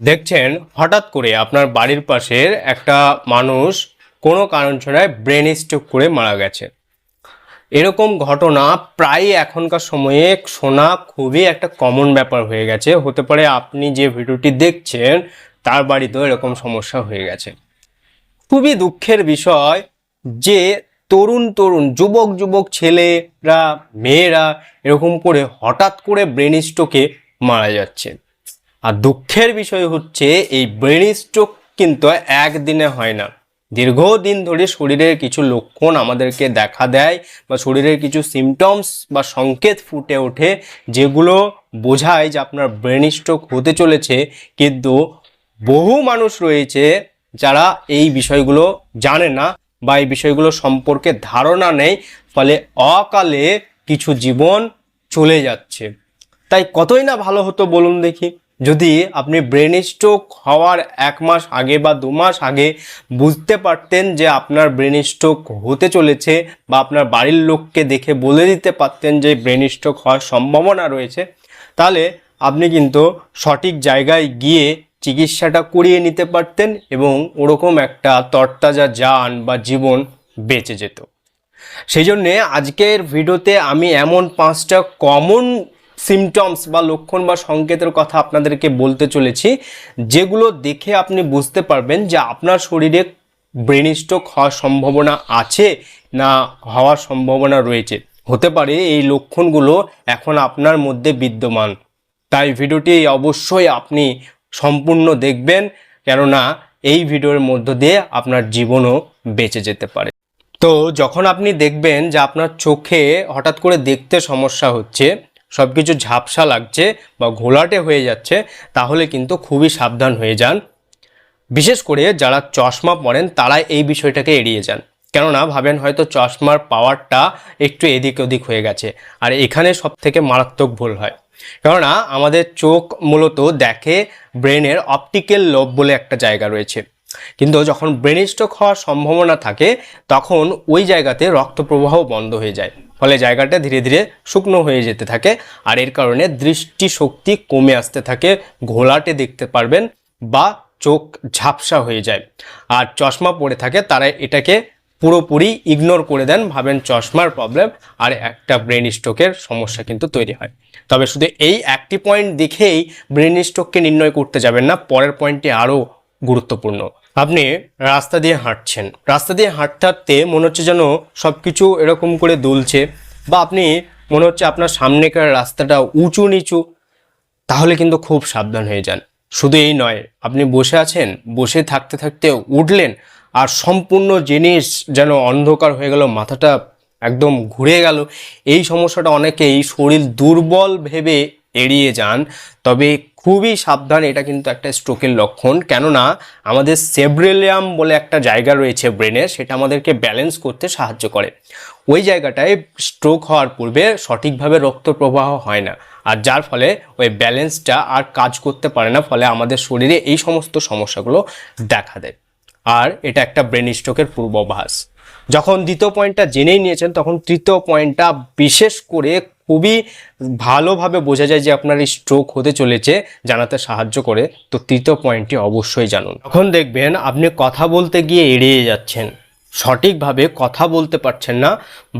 দেখছেন, হঠাৎ করে আপনার বাড়ির পাশের একটা মানুষ কোনো কারণ ছাড়াই ব্রেন স্ট্রোক করে মারা গেছে। এরকম ঘটনা প্রায় এখনকার সময়ে শোনা খুবই একটা কমন ব্যাপার হয়ে গেছে। হতে পারে আপনি যে ভিডিওটি দেখছেন, তার বাড়িতেও এরকম সমস্যা হয়ে গেছে। খুবই দুঃখের বিষয় যে তরুণ তরুণ, যুবক যুবক ছেলেরা, মেয়েরা এরকম করে হঠাৎ করে ব্রেন স্ট্রোকে মারা যাচ্ছে। আর দুঃখের বিষয় হচ্ছে এই ব্রেন স্ট্রোক কিন্তু একদিনে হয় না। দীর্ঘদিন ধরে শরীরের কিছু লক্ষণ আমাদেরকে দেখা দেয় বা শরীরের কিছু সিমটমস বা সংকেত ফুটে ওঠে যেগুলো বোঝায় যে আপনার ব্রেন স্ট্রোক হতে চলেছে। কিন্তু বহু মানুষ রয়েছে যারা এই বিষয়গুলো জানে না বা এই বিষয়গুলো সম্পর্কে ধারণা নেই, ফলে অকালে কিছু জীবন চলে যাচ্ছে। তাই কতই না ভালো হতো বলুন দেখি। যদি আপনি ব্রেন স্ট্রোক হওয়ার এক মাস আগে বা দু মাস আগে বুঝতে পারতেন যে আপনার ব্রেন স্ট্রোক হতে চলেছে বা আপনার বাড়ির লোককে দেখে বলে দিতে পারতেন যে ব্রেন স্ট্রোক হওয়ার সম্ভাবনা রয়েছে, তাহলে আপনি কিন্তু সঠিক জায়গায় গিয়ে চিকিৎসাটা করিয়ে নিতে পারতেন এবং ওরকম একটা তরতাজা যান বা জীবন বেঁচে যেত। সেই জন্যে আজকের ভিডিওতে আমি এমন পাঁচটা কমন সিমটমস বা লক্ষণ বা সংকেতের কথা আপনাদেরকে বলতে চলেছি, যেগুলো দেখে আপনি বুঝতে পারবেন যে আপনার শরীরে ব্রেন স্ট্রোক হওয়ার সম্ভাবনা আছে না হওয়ার সম্ভাবনা রয়েছে। হতে পারে এই লক্ষণগুলো এখন আপনার মধ্যে বিদ্যমান। তাই ভিডিওটি অবশ্যই আপনি সম্পূর্ণ দেখবেন, কেননা এই ভিডিওর মধ্য দিয়ে আপনার জীবনও বেঁচে যেতে পারে। তো যখন আপনি দেখবেন যে আপনার চোখে হঠাৎ করে দেখতে সমস্যা হচ্ছে সব কিছু ঝাপসা লাগছে বা ঘোলাটে হয়ে যাচ্ছে, তাহলে কিন্তু খুবই সাবধান হয়ে যান। বিশেষ করে যারা চশমা পরেন তারা এই বিষয়টাকে এড়িয়ে যান। কেননা, ভাবেন হয়তো চশমার পাওয়ারটা একটু এদিক ওদিক হয়ে গেছে, আর এখানে সব থেকে মারাত্মক ভুল হয়। কেননা, আমাদের চোখ মূলত দেখে ব্রেনের অপটিক্যাল লোব বলে একটা জায়গা রয়েছে। কিন্তু যখন ব্রেন স্ট্রোক হওয়ার সম্ভাবনা থাকে, তখন ওই জায়গাতে রক্ত প্রবাহ বন্ধ হয়ে যায়। ফলে জায়গাটা ধীরে ধীরে শুকনো হয়ে যেতে থাকে আর এর কারণে দৃষ্টিশক্তি কমে আসতে থাকে, ঘোলাটে দেখতে পারবেন বা চোখ ঝাপসা হয়ে যায়। আর চশমা পরে থাকে, তারা এটাকে পুরোপুরি ইগনোর করে দেন, ভাবেন চশমার প্রবলেম আর একটা ব্রেন স্ট্রোকের সমস্যা কিন্তু তৈরি হয়। তবে শুধু এই একটি পয়েন্ট দেখেই ব্রেন স্ট্রোককে নির্ণয় করতে যাবেন না, পরের পয়েন্টটি আরও গুরুত্বপূর্ণ। আপনি রাস্তা দিয়ে হাঁটছেন। রাস্তা দিয়ে হাঁটতে হাঁটতে মনে হচ্ছে যেন সব কিছু এরকম করে দুলছে বা আপনি মনে হচ্ছে আপনার সামনেকার রাস্তাটা উঁচু নিচু, তাহলে কিন্তু খুব সাবধান হয়ে যান। শুধু এই নয়, আপনি বসে আছেন, বসে থাকতে থাকতে উঠলেন আর সম্পূর্ণ জিনিস যেন অন্ধকার হয়ে গেল, মাথাটা একদম ঘুরে গেল। এই সমস্যাটা অনেকেই শরীর দুর্বল ভেবে এড়িয়ে যান। তবে খুবই সাবধান, এটা কিন্তু একটা স্ট্রোকের লক্ষণ। কেননা, আমাদের সেব্রেলিয়াম বলে একটা জায়গা রয়েছে ব্রেনে, সেটা আমাদেরকে ব্যালেন্স করতে সাহায্য করে। ওই জায়গাটায় স্ট্রোক হওয়ার পূর্বে সঠিকভাবে রক্ত প্রবাহ হয় না। আর যার ফলে ওই ব্যালেন্সটা আর কাজ করতে পারে না, ফলে আমাদের শরীরে এই সমস্ত সমস্যাগুলো দেখা দেয়। আর এটা একটা ব্রেন স্ট্রোকের পূর্বাভাস। যখন দ্বিতীয় পয়েন্টটা জেনেই নিয়েছেন, তখন তৃতীয় পয়েন্টটা বিশেষ করে খুবই ভালোভাবে বোঝা যায় যে আপনার এই স্ট্রোক হতে চলেছে, জানাতে সাহায্য করে। তো তৃতীয় পয়েন্টটি অবশ্যই জানুন। এখন দেখবেন আপনি কথা বলতে গিয়ে এড়িয়ে যাচ্ছেন। সঠিকভাবে কথা বলতে পারছেন না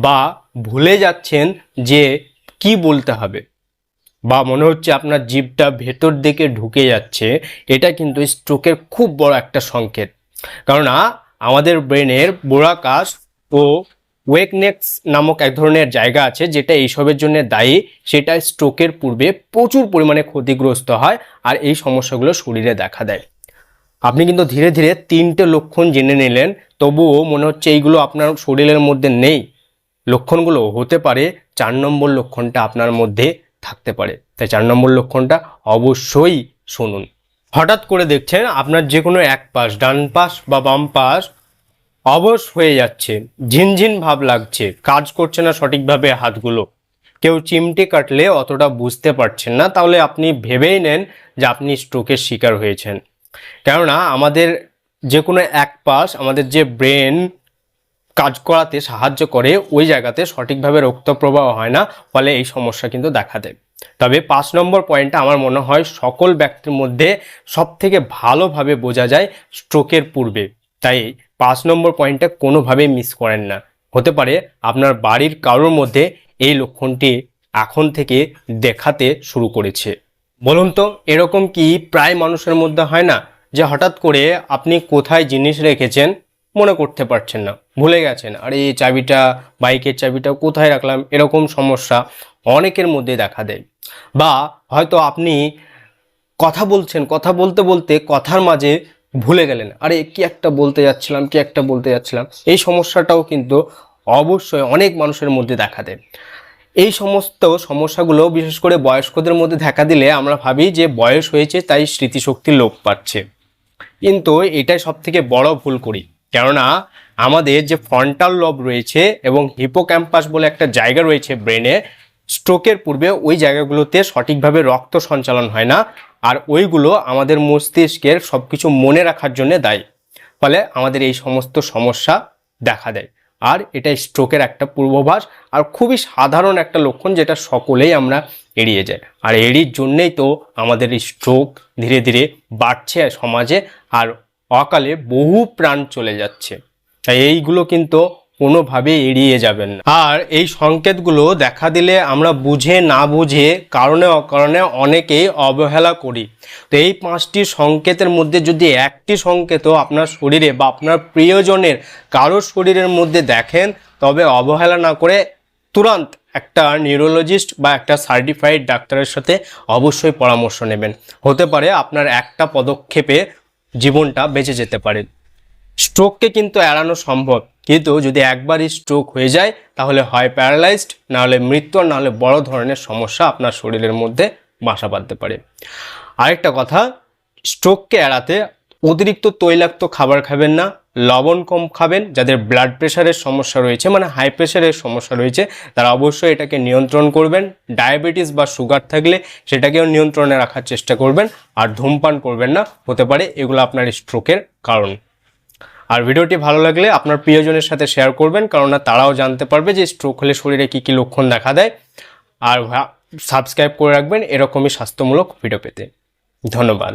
বা ভুলে যাচ্ছেন যে কি বলতে হবে বা মনে হচ্ছে আপনার জিভটা ভেতর দিকে ঢুকে যাচ্ছে, এটা কিন্তু স্ট্রোকের খুব বড় একটা সংকেত। কেননা আমাদের ব্রেনের বোরাকাস ও ওয়েকনেক্স নামক এক ধরনের জায়গা আছে, যেটা এইসবের জন্য দায়ী। সেটা স্ট্রোকের পূর্বে প্রচুর পরিমাণে ক্ষতিগ্রস্ত হয় আর এই সমস্যাগুলো শরীরে দেখা দেয়। আপনি কিন্তু ধীরে ধীরে তিনটে লক্ষণ জেনে নিলেন, তবুও মনে হচ্ছে এইগুলো আপনার শরীরের মধ্যে নেই। লক্ষণগুলো হতে পারে, চার নম্বর লক্ষণটা আপনার মধ্যে থাকতে পারে। তাই চার নম্বর লক্ষণটা অবশ্যই শুনুন। হঠাৎ করে দেখছেন আপনার যে কোনো এক পাশ, ডান পাশ বা বাম পাশ অবশ হয়ে যাচ্ছে, ঝিনঝিন ভাব লাগছে, কাজ করছে না সঠিকভাবে হাতগুলো। কেউ চিমটে কাটলে অতটা বুঝতে পারছেন না, তাহলে আপনি ভেবেই নেন যে আপনি স্ট্রোকের শিকার হয়েছেন। কেননা আমাদের যে কোনো এক পাশ, আমাদের যে ব্রেন কাজ করাতে সাহায্য করে, ওই জায়গাতে সঠিকভাবে রক্ত প্রবাহ হয় না, ফলে এই সমস্যা কিন্তু দেখা দেয়। তবে পাঁচ নম্বর পয়েন্টটা আমার মনে হয় সকল ব্যক্তির মধ্যে সবথেকে ভালোভাবে বোঝা যায় স্ট্রোকের পূর্বে। তাই পাঁচ নম্বর পয়েন্টটা কোনোভাবেই মিস করেন না। হতে পারে আপনার বাড়ির কারোর মধ্যে এই লক্ষণটি এখন থেকে দেখাতে শুরু করেছে। বলুন তো, এরকম কি প্রায় মানুষের মধ্যে হয় না যে হঠাৎ করে আপনি কোথায় জিনিস রেখেছেন মনে করতে পারছেন না, ভুলে গেছেন, আরে, এই চাবিটা, বাইকের চাবিটা কোথায় রাখলাম? এরকম সমস্যা অনেকের মধ্যে দেখা দেয়। বা হয়তো আপনি কথা বলছেন, কথা বলতে বলতে কথার মাঝে ভুলে গেলেন। আরে, কি একটা বলতে যাচ্ছিলাম, কি একটা বলতে যাচ্ছিলাম। এই সমস্যাটাও কিন্তু অবশ্যই অনেক মানুষের মধ্যে দেখা দেয়। এই সমস্ত সমস্যাগুলো, বিশেষ করে বয়স্কদের মধ্যে দেখা দিলে আমরা ভাবি যে বয়স হয়েছে, তাই স্মৃতিশক্তি লোপ পাচ্ছে। কিন্তু এটাই সব থেকে বড় ভুল করি। কেননা, আমাদের যে ফ্রন্টাল লব রয়েছে এবং হিপোক্যাম্পাস বলে একটা জায়গা রয়েছে ব্রেনে স্ট্রোকের পূর্বে ওই জায়গাগুলোতে সঠিকভাবে রক্ত সঞ্চালন হয় না। আর ওইগুলো আমাদের মস্তিষ্কের সব কিছু মনে রাখার জন্য দায়ী। ফলে আমাদের এই সমস্ত সমস্যা দেখা দেয়। আর এটা স্ট্রোকের একটা পূর্বাভাস আর খুবই সাধারণ একটা লক্ষণ যেটা সকলেই আমরা এড়িয়ে যাই। আর এড়ির জন্যেই তো আমাদের স্ট্রোক ধীরে ধীরে বাড়ছে সমাজে আর অকালে বহু প্রাণ চলে যাচ্ছে। তাই এইগুলো কিন্তু কোনোভাবেই এড়িয়ে যাবেন না। আর এই সংকেতগুলো দেখা দিলে আমরা বুঝে না বুঝে কারণে অকারণে অনেকেই অবহেলা করি। তো এই পাঁচটি সংকেতের মধ্যে যদি একটি সংকেতও আপনার শরীরে বা আপনার প্রিয়জনের কারোর শরীরের মধ্যে দেখেন, তবে অবহেলা না করে তুরন্ত একটা নিউরোলজিস্ট বা একটা সার্টিফাইড ডাক্তারের সাথে অবশ্যই পরামর্শ নেবেন। হতে পারে আপনার একটা পদক্ষেপে জীবনটা বেঁচে যেতে পারে। স্ট্রোককে কিন্তু এড়ানো সম্ভব। কিন্তু যদি একবারই স্ট্রোক হয়ে যায়, তাহলে হয় প্যারালাইজড না হলে মৃত্যু আর না হলে বড় ধরনের সমস্যা আপনার শরীরের মধ্যে বাসা বাঁধতে পারে। আরেকটা কথা স্ট্রোককে এড়াতে অতিরিক্ত তৈলাক্ত খাবার খাবেন না, লবণ কম খাবেন, যাদের ব্লাড প্রেশারের সমস্যা রয়েছে মানে হাই প্রেশারের সমস্যা রয়েছে, তারা অবশ্যই এটাকে নিয়ন্ত্রণ করবেন। ডায়াবেটিস বা সুগার থাকলে সেটাকেও নিয়ন্ত্রণে রাখার চেষ্টা করবেন, আর ধূমপান করবেন না, হতে পারে এগুলো আপনার স্ট্রোকের কারণ। আর ভিডিওটি ভালো লাগলে আপনার প্রিয়জনের সাথে শেয়ার করবেন কারণ তারাও জানতে পারবে যে স্ট্রোক হলে শরীরে কী কী লক্ষণ দেখা দেয়। আর সাবস্ক্রাইব করে রাখবেন, এরকমই স্বাস্থ্যমূলক ভিডিও পেতে। ধন্যবাদ।